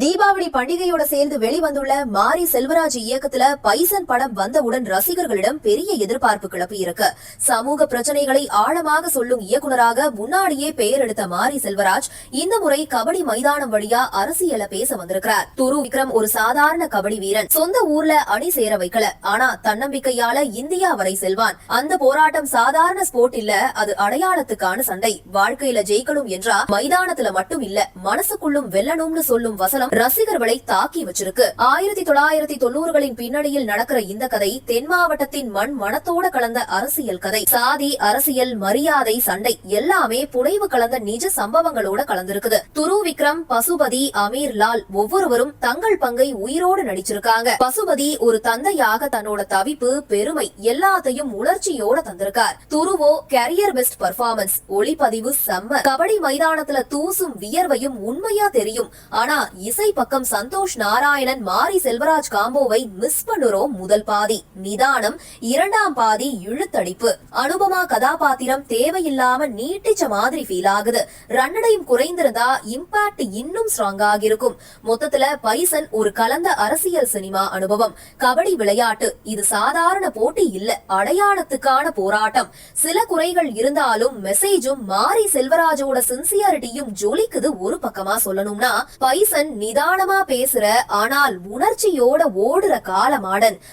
தீபாவளி பண்டிகையோட சேர்ந்து வெளிவந்துள்ள மாரி செல்வராஜ் இயக்கத்துல பைசன் படம் வந்தவுடன் ரசிகர்களிடம் பெரிய எதிர்பார்ப்பு கிளப்பி இருக்கு. சமூக பிரச்சனைகளை ஆழமாக சொல்லும் இயக்குனராக முன்னாடியே பெயர் எடுத்த மாரி செல்வராஜ் இந்த முறை கபடி மைதானம் வழியா அரசியல பேச வந்திருக்கிறார். துரு விக்ரம் ஒரு சாதாரண கபடி வீரன். சொந்த ஊர்ல அணி சேர வைக்கல. ஆனா தன்னம்பிக்கையால இந்தியா வரை செல்வான். அந்த போராட்டம் சாதாரண ஸ்போர்ட் இல்ல அது அடையாளத்துக்கான சண்டை. வாழ்க்கையில ஜெயிக்கணும் என்றா மைதானத்துல மட்டும் இல்ல மனசுக்குள்ளும் வெல்லணும்னு சொல்லும் வசனம் ரசிகர்களை தாக்கி வச்சிருக்கு. ஆயிரத்தி தொள்ளாயிரத்தி தொண்ணூறுகளின் பின்னணியில் நடக்கிற இந்த கதை தென் மாவட்டத்தின் மண் மனத்தோட கலந்த அரசியல் கதை. சாதி அரசியல் மரியாதை சண்டை எல்லாமே புனைவு கலந்த நிஜ சம்பவங்களோட கலந்திருக்குது. துரு விக்ரம் பசுபதி அமீர் லால் ஒவ்வொருவரும் தங்கள் பங்கை உயிரோடு நடிச்சிருக்காங்க. பசுபதி ஒரு தந்தையாக தன்னோட தவிப்பு பெருமை எல்லாத்தையும் உணர்ச்சியோட தந்திருக்கார். துருவோ கேரியர் பெஸ்ட் பர்ஃபார்மன்ஸ் ஒளிப்பதிவு செம்ம. கபடி மைதானத்துல தூசும் வியர்வையும் உண்மையா தெரியும். ஆனா இசை பக்கம் சந்தோஷ் நாராயணன் மாரி செல்வராஜ் காம்போவை மிஸ் பண்ணுறோம் முதல் பாதி. நிதானம் இரண்டாம் பாதி இழுத்தடிப்பு. அனுபமா கதாபாத்திரம் தேவையில்லாம நீட்டிச்ச மாதிரி ஃபீல் ஆகுது. ரன்னடையும் குறைந்திருந்தா இம்பாக்ட் இன்னும் ஸ்ட்ராங் ஆகிருக்கும் மொத்தத்துல பைசன் ஒரு கலந்த அரசியல் சினிமா அனுபவம். கபடி விளையாட்டு இது சாதாரண போட்டி இல்ல அடையாளத்துக்கான போராட்டம். சில குறைகள் இருந்தாலும் மெசேஜும் மாரி செல்வராஜோட சின்சியாரிட்டியும் ஜொலிக்குது ஒரு பக்கமா சொல்லணும்னா பைசன் நிதானமா பேசுற ஆனால் உணர்ச்சியோட ஓடுற காலமாடன்